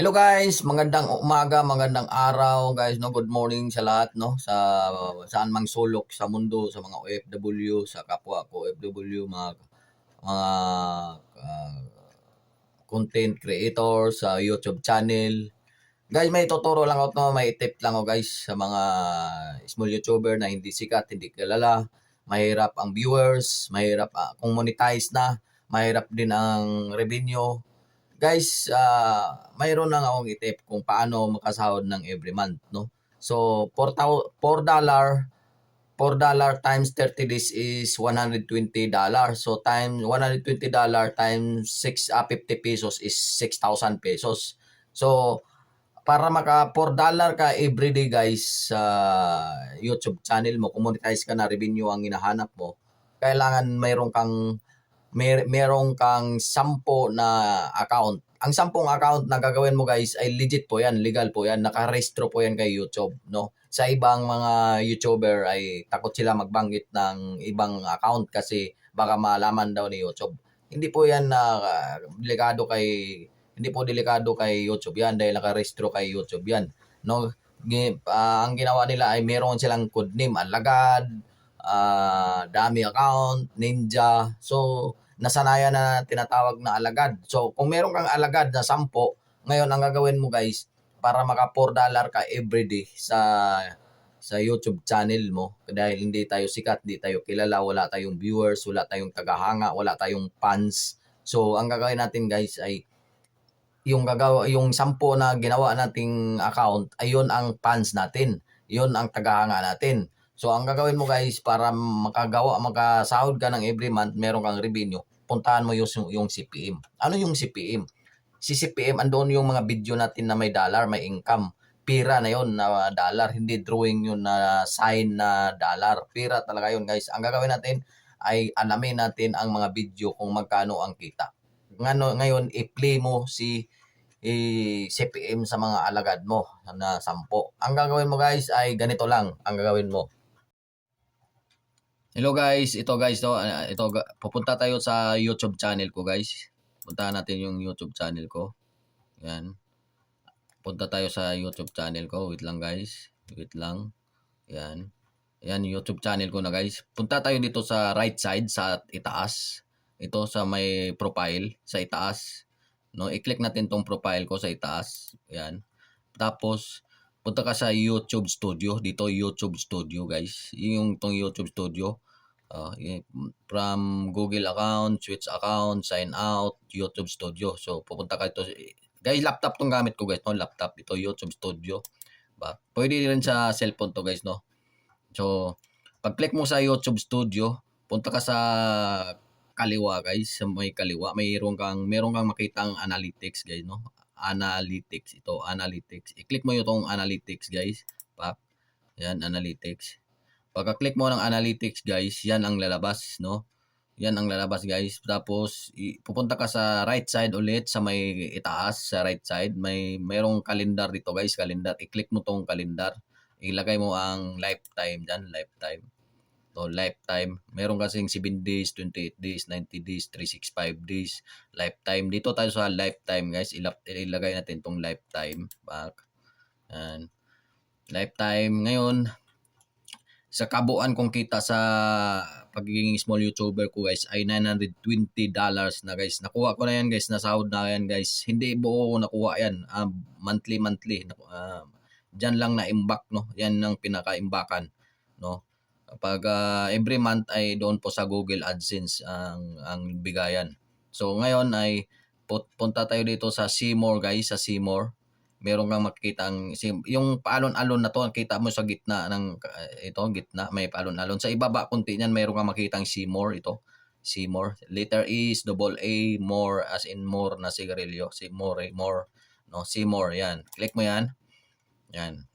Hello guys, magandang umaga, magandang araw guys, no. Good morning sa lahat, no. Sa saan mang sulok sa mundo, sa mga OFW, sa kapwa ko OFW, mga mga ah, content creator sa YouTube channel. Guys, may tuturo lang ako, no, may tip lang ako guys sa mga small YouTuber na hindi sikat, hindi kilala. Mahirap ang viewers, mahirap ah, kung monetize na, mahirap din ang revenue guys, ah mayroon lang akong itip kung paano makasahod ng every month, no? So, 4 4 dollar 4 dollar times 30 days is 120 dollar. So, time 120 dollar times 6 ah, 50 pesos is 6,000 pesos. So, para maka 4 dollar ka everyday guys sa YouTube channel mo, kung monetize ka na revenue ang hinahanap mo, kailangan mayroon kang may merong kang 10 na account. Ang 10 account na gagawin mo guys ay legit po yan, legal po yan, nakarehistro po yan kay YouTube, no? Sa ibang mga YouTuber ay takot sila magbanggit ng ibang account kasi baka malaman daw ni YouTube. Hindi po yan na uh, delikado kay hindi po delikado kay YouTube yan dahil nakarehistro kay YouTube yan, no? Ah, ang ginawa nila ay meron silang code name, alagad, ah, dami account, ninja. So, nasanayan na tinatawag na alagad. So, kung meron kang alagad na 10, ngayon ang gagawin mo guys, para maka 4 dollar ka everyday sa sa YouTube channel mo dahil hindi tayo sikat, hindi tayo kilala, wala tayong viewers, wala tayong tagahanga, wala tayong fans. So, ang gagawin natin guys ay yung gagawa yung 10 na ginawa nating account ayun ang fans natin. Yun ang tagahanga natin. So, ang gagawin mo guys, para makagawa, makasahod ka ng every month, meron kang revenue, puntahan mo yung, yung CPM. Ano yung CPM? Si CPM, andun yung mga video natin na may dollar, may income. Pira na yon na dollar, hindi drawing yun na sign na dollar. Pira talaga yun guys. Ang gagawin natin ay alamin natin ang mga video kung magkano ang kita. Ngano, ngayon, i-play mo si i-CPM sa mga alagad mo na 10. Ang gagawin mo guys ay ganito lang ang gagawin mo. Hello guys, ito guys to, ah, ito pupunta tayo sa YouTube channel ko guys. Puntahan natin yung YouTube channel ko. Yan. Punta tayo sa YouTube channel ko. Wait lang guys. Wait lang. Yan. Yan YouTube channel ko na guys. Punta tayo dito sa right side sa itaas. Ito sa may profile sa itaas. No, i-click natin tong profile ko sa itaas. Yan. Tapos punta ka sa YouTube Studio. Dito YouTube Studio guys. Yung tong YouTube Studio. Uh, from Google account, Switch account, sign out, YouTube Studio. So pupunta ka ito. Guys, laptop tong gamit ko guys. No, laptop. Ito YouTube Studio. Ba? Pwede rin sa cellphone to guys. No. So pag-click mo sa YouTube Studio, punta ka sa kaliwa guys, sa may kaliwa, mayroon kang meron kang makitang analytics guys, no? Analytics ito, analytics. I-click mo yung tong analytics guys. Pap. Yan, analytics. Pagka-click mo ng analytics guys, yan ang lalabas, no? Yan ang lalabas guys. Tapos pupunta ka sa right side ulit sa may itaas sa right side. May mayroong calendar dito guys, calendar. I-click mo tong calendar. Ilagay mo ang lifetime diyan, lifetime. To lifetime. Meron kasing 7 days, 28 days, 90 days, 365 days, lifetime. Dito tayo sa lifetime guys. Ilap, ilagay natin tong lifetime back. Yan. Lifetime. Ngayon, sa kabuuan kong kita sa pagiging small YouTuber ko guys ay 920 dollars na guys. Nakuha ko na yan guys. Nasahod na yan guys. Hindi buo ko nakuha yan. Ah, monthly monthly. Naku- ah, Diyan lang na imbak no. Yan ang pinaka-imbakan no. Kapag ah, every month ay doon po sa Google AdSense ang ang bigayan. So ngayon ay punta tayo dito sa Seymour guys, sa Seymour. Meron kang makikita ang yung paalon-alon na to, kita mo sa gitna ng uh, ito, gitna, may paalon-alon. Sa ibaba konti niyan, meron kang makita ang Seymour ito. Seymour. Letter E is double A, more as in more na sigarilyo. Seymour, eh, more. No, Seymour, yan. Click mo yan. Yan.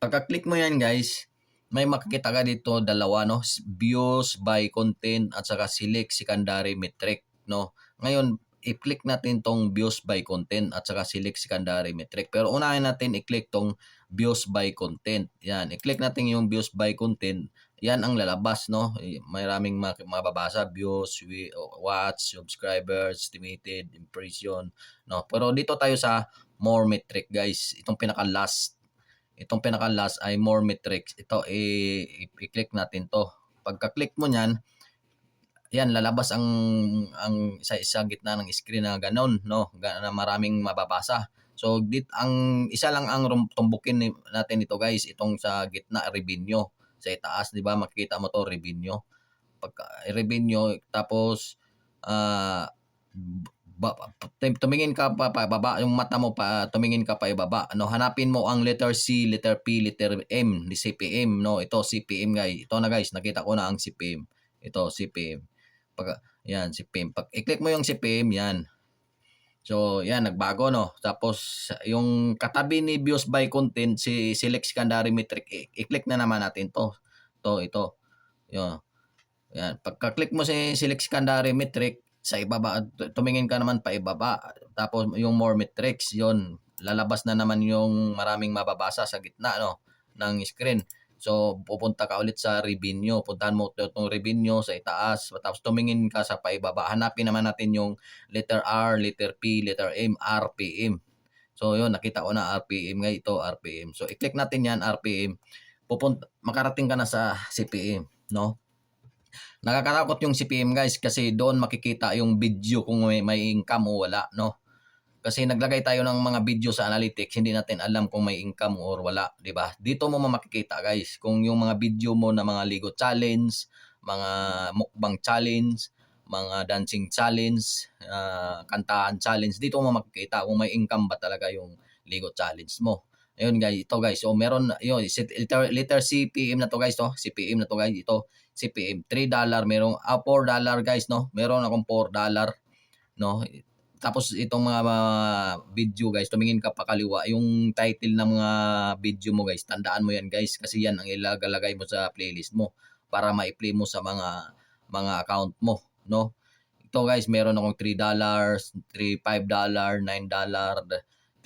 Pagka-click mo yan, guys, may makikita ka dito dalawa no? Views by content at saka select secondary metric no? Ngayon i-click natin tong views by content at saka select secondary metric. Pero unahin natin i-click tong views by content yan i-click natin yung views by content yan ang lalabas no? Maraming mak- mababasa views watch subscribers estimated impression no? Pero dito tayo sa more metric guys. Itong pinaka last. Itong pinaka last ay more metrics. Ito i-click natin to. Pagka-click mo niyan, yan lalabas ang ang isa-isa gitna ng screen na ganon no? Na maraming mababasa. So dit ang isa lang ang tumbukin natin ito guys itong sa gitna revenue sa itaas di ba? Makikita mo to revenue pagka revenue tapos ah ba, tum- tumingin ka pa, pa baba yung mata mo pa tumingin ka pa ibaba. Ano hanapin mo ang letter C letter P letter M ni CPM no? Ito CPM guys ito na guys. Nakita ko na ang CPM ito CPM pag yan CPM pag i-click mo yung CPM yan. So yan nagbago no? Tapos yung katabi ni views by content si select secondary metric i-click na naman natin to. To ito. Yun. Yan. Pagka-click mo si select secondary metric sa ibaba tu- tumingin ka naman pa ibaba tapos yung more metrics yon lalabas na naman yung maraming mababasa sa gitna no ng screen So, pupunta ka ulit sa revenue. Puntahan mo itong revenue sa itaas. Tapos tumingin ka sa paibaba. Hanapin naman natin yung letter R, letter P, letter M, RPM. So, yun, nakita ko na RPM. Ngayon ito, RPM. So, i-click natin yan, RPM. Pupunta, makarating ka na sa CPM, no? Nakakatakot yung CPM guys kasi doon makikita yung video kung may, may income o wala, no? Kasi naglagay tayo ng mga video sa analytics, hindi natin alam kung may income or wala, 'di ba? Dito mo makikita, guys, kung yung mga video mo na mga Lego challenge, mga mukbang challenge, mga dancing challenge, ah, kantahan challenge, dito mo makikita kung may income ba talaga yung Lego challenge mo. Ayun guys, ito guys. So meron yun, letter, letter CPM na to guys, no? CPM na to guys, ito CPM 3 dollar, merong ah, 4 dollar guys, no? Meron akong 4 dollar, no? Tapos itong mga, video guys, tumingin ka pa kaliwa, yung title ng mga video mo guys, tandaan mo yan guys kasi yan ang ilagalagay mo sa playlist mo para ma-play mo sa mga mga account mo, no? Ito guys, meron akong 3 dollars, 3 5 dollar, 9 dollar,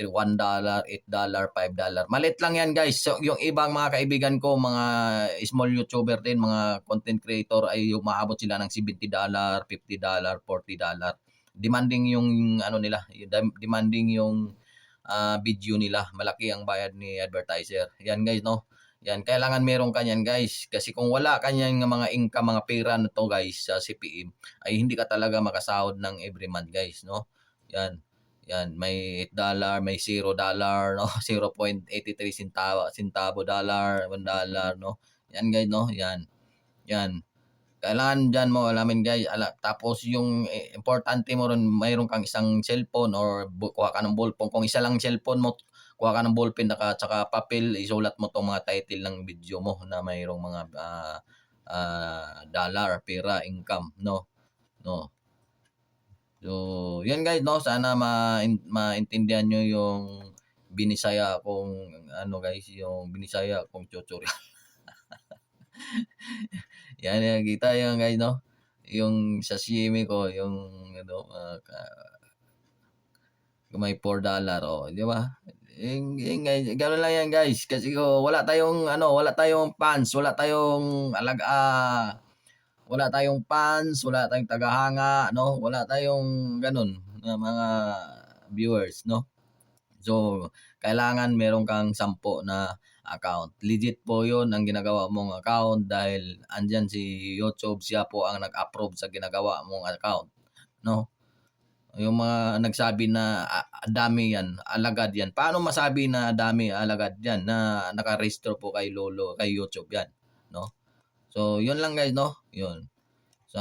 1 dollar, 8 dollar, 5 dollar. Malit lang yan guys. So, yung ibang mga kaibigan ko, mga small YouTuber din, mga content creator ay umaabot sila ng 70 dollar, 50 dollar, 40 dollar demanding yung ano nila, demanding yung ah, video nila. Malaki ang bayad ni advertiser. Yan guys, no? Yan, kailangan meron kanyan guys. Kasi kung wala kanyan nga mga income, mga pera na to guys sa CPM, ay hindi ka talaga makasahod ng every month guys, no? Yan. Yan, may 8 dollar, may 0 dollar, no? 0.83 centavo, centavo dollar, 1 dollar, no? Yan guys, no? Yan. Yan kailangan dyan mo alamin guys ala, tapos yung eh, importante mo rin mayroon kang isang cellphone or kuha ka ng ballpen kung isa lang cellphone mo kuha ka ng ballpen naka tsaka papel isulat mo tong mga title ng video mo na mayroong mga ah, ah, dollar pera income no no so yan guys no? Sana ma maintindihan nyo yung binisaya kung ano guys yung binisaya kung tutorial yan yan kita yan guys no? Yung sashimi ko yung ano uh, may 4 dollar oh di ba? Yung, yung, gano'n lang yan guys. Kasi ko wala tayong ano wala tayong fans wala tayong alaga ah, wala tayong fans wala tayong tagahanga no wala tayong ganun na mga viewers no so kailangan meron kang sampo na account. Legit po yun ang ginagawa mong account dahil andyan si YouTube, siya po ang nag-approve sa ginagawa mong account. No? Yung mga nagsabi na ah, dami yan, alagad yan. Paano masabi na dami, alagad yan na nakarehistro po kay Lolo, kay YouTube yan. No? So, yun lang guys, no? Yun. So,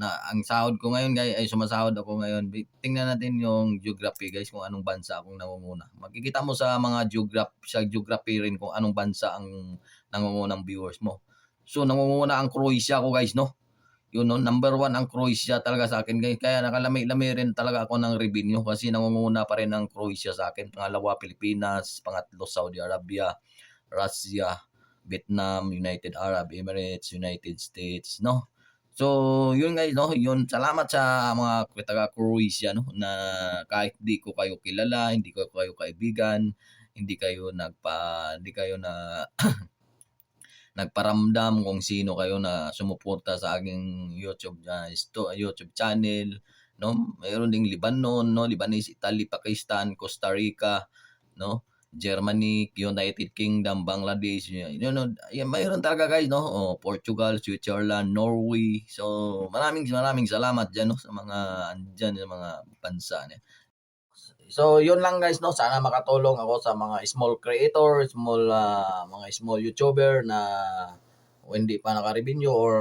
na, ang sahod ko ngayon guys, ay sumasahod ako ngayon. Tingnan natin yung geography guys, kung anong bansa akong nangunguna. Makikita mo sa mga geography, sa geography rin kung anong bansa ang nangungunang viewers mo. So, nangunguna ang Croatia ko guys, no? Yun, no? Number one ang Croatia talaga sa akin guys. Kaya nakalami-lami rin talaga ako ng revenue kasi nangunguna pa rin ang Croatia sa akin. Pangalawa, Pilipinas. Pangatlo, Saudi Arabia, Russia, Vietnam, United Arab Emirates, United States, no? So, yun guys, no? Yun, salamat sa mga taga Croatia, no? Na kahit di ko kayo kilala, hindi ko kayo kaibigan, hindi kayo nagpa, hindi kayo na nagparamdam kung sino kayo na sumuporta sa aking YouTube uh, sto- YouTube channel no? Mayroon ding Lebanon, no? Lebanese, Italy, Pakistan, Costa Rica, no? Germany, United Kingdom, Bangladesh, yun, no? Yan, mayroon talaga guys, no? Oh, Portugal, Switzerland, Norway. So, maraming maraming salamat diyan no sa mga andyan sa mga bansa niya. So, yun lang guys, no? Sana makatulong ako sa mga small creator, small ah, mga small YouTuber na hindi pa naka-revenue or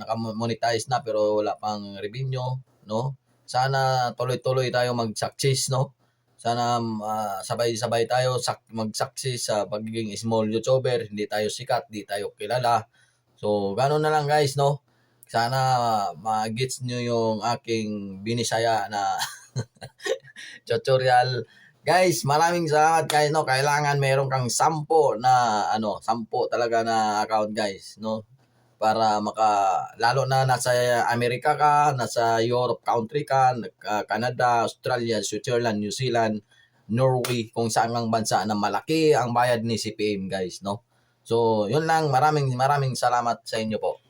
naka-monetize na pero wala pang revenue, no? Sana tuloy-tuloy tayo mag-success, no? Sana ah, sabay-sabay tayo sak- mag-success sa pagiging small YouTuber, hindi tayo sikat, hindi tayo kilala. So, gano'n na lang guys, no? Sana ma-gets nyo yung aking binisaya na tutorial. Guys, maraming salamat guys, no? Kailangan meron kang sampo na, ano, sampo talaga na account guys, no? Para maka, lalo na nasa Amerika ka, nasa Europe country ka, nag- Canada, Australia, Switzerland, New Zealand, Norway, kung saan ang bansa na malaki ang bayad ni CPM guys, no? So, yun lang. Maraming maraming salamat sa inyo po.